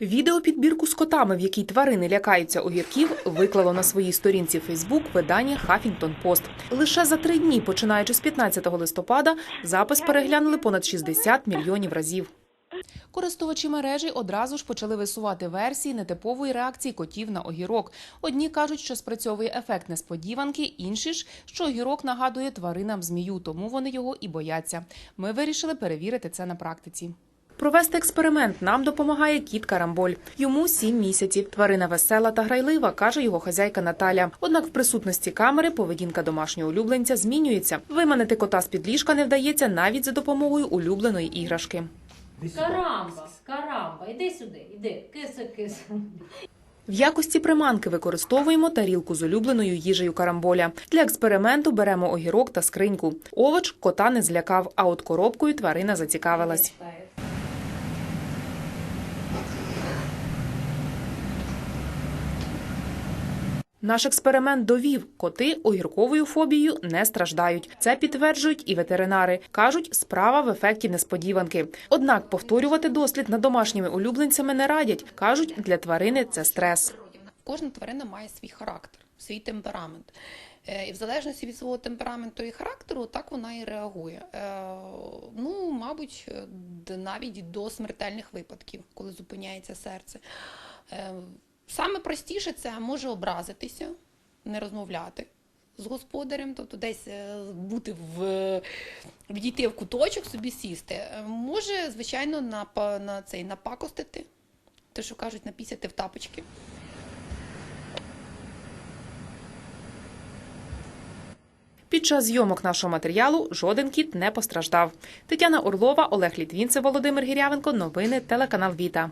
Відеопідбірку з котами, в якій тварини лякаються огірків, виклало на своїй сторінці Фейсбук видання Хафінгтон Пост. Лише за три дні, починаючи з 15 листопада, запис переглянули понад 60 мільйонів разів. Користувачі мережі одразу ж почали висувати версії нетипової реакції котів на огірок. Одні кажуть, що спрацьовує ефект несподіванки, інші ж, що огірок нагадує тваринам змію, тому вони його і бояться. Ми вирішили перевірити це на практиці. Провести експеримент нам допомагає кіт Карамболь. Йому сім місяців. Тварина весела та грайлива, каже його хазяйка Наталя. Однак в присутності камери поведінка домашнього улюбленця змінюється. Виманити кота з під ліжка не вдається навіть за допомогою улюбленої іграшки. Карамба, карамба, іди сюди, іди, киса, киса. В якості приманки використовуємо тарілку з улюбленою їжею карамболя. Для експерименту беремо огірок та скриньку. Овоч кота не злякав, а от коробкою тварина зацікавилась. Наш експеримент довів, коти огірковою фобією не страждають. Це підтверджують і ветеринари. кажуть, справа в ефекті несподіванки. Однак повторювати дослід над домашніми улюбленцями не радять. кажуть, для тварини це стрес. Кожна тварина має свій характер, свій темперамент. Е, І в залежності від свого темпераменту і характеру, так вона і реагує. Е, Ну, мабуть, е, навіть до смертельних випадків, коли зупиняється серце. Саме простіше це може образитися, не розмовляти з господарем, тобто десь е, бути в відійти в куточок, собі сісти. Е, Може, звичайно, на, на цей напакостити, те, що кажуть, напісяти в тапочки. Під час зйомок нашого матеріалу жоден кіт не постраждав. Тетяна Орлова, Олег Літвінцев, Володимир Гірявенко. Новини телеканал Віта.